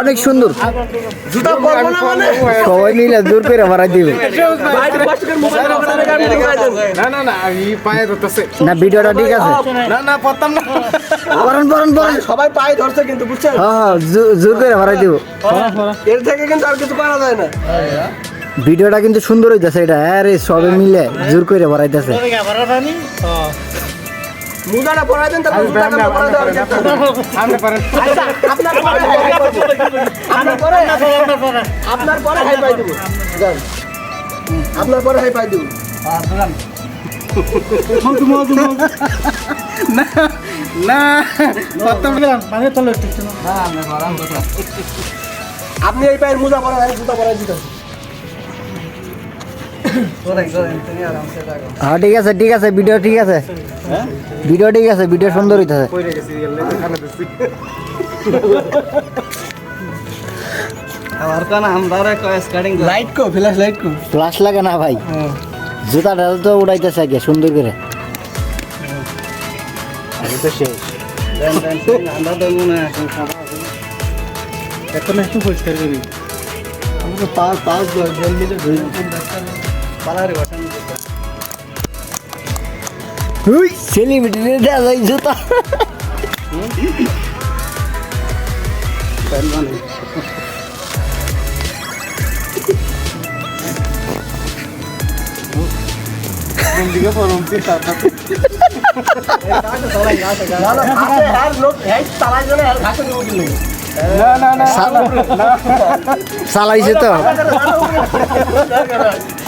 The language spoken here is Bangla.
অনেক সুন্দর। জুতা পরবো না মানে? সবাই মিলে জোর করে ভরাই দিবে। না না না আমি পায়ে ধরতেছে। না ভিডিওটা ঠিক আছে? না না পড়তাম না। পরন পরন পরন। সবাই পায়ে ধরছে কিন্তু বুঝছেন? হ্যাঁ হ্যাঁ জোর করে ভরাই দিব। এর থেকে কিন্তু আর কিছু করা যায় না। ভিডিওটা কিন্তু সুন্দর হইতেছে এটা। আরে সবাই মিলে জোর করে ভরাইতেছে মুদাটা পরাই দেন তারপর জুতা কাপড় পরাই দেওয়ার চেষ্টা করুন। সামনে আচ্ছা আপনার পরে। আপনার পরে আপনার পরে হাই ফাই দেবো। যান। আপনার পরে হাই ফাই দেবো না না। আপনি এই পায়ের মুজা পরা জুতা পরাই দিতে হ্যাঁ ঠিক আছে ঠিক আছে ভিডিও ঠিক আছে ভিডিও ঠিক আছে ভিডিও সুন্দর হইতেছে পড়ে গেছি গেলে এখানে দিছি লাইট কো ফ্ল্যাশ লাইট কো ফ্লাশ লাগে না ভাই জুতাটা তো উড়াইতেছে আগে সুন্দর করে এখন একটু পরিষ্কার করি পাঁচ পাঁচ দশ জন মিলে ধরে সেলিব্রিটি দেওয়া যায় জুতা দিকে পড়ুন চিন্তা না না ঘাসে আর লোক হেড চালাই জন্য আর ঘাসে নিয়ে উঠলে না না না চালাইছে তো।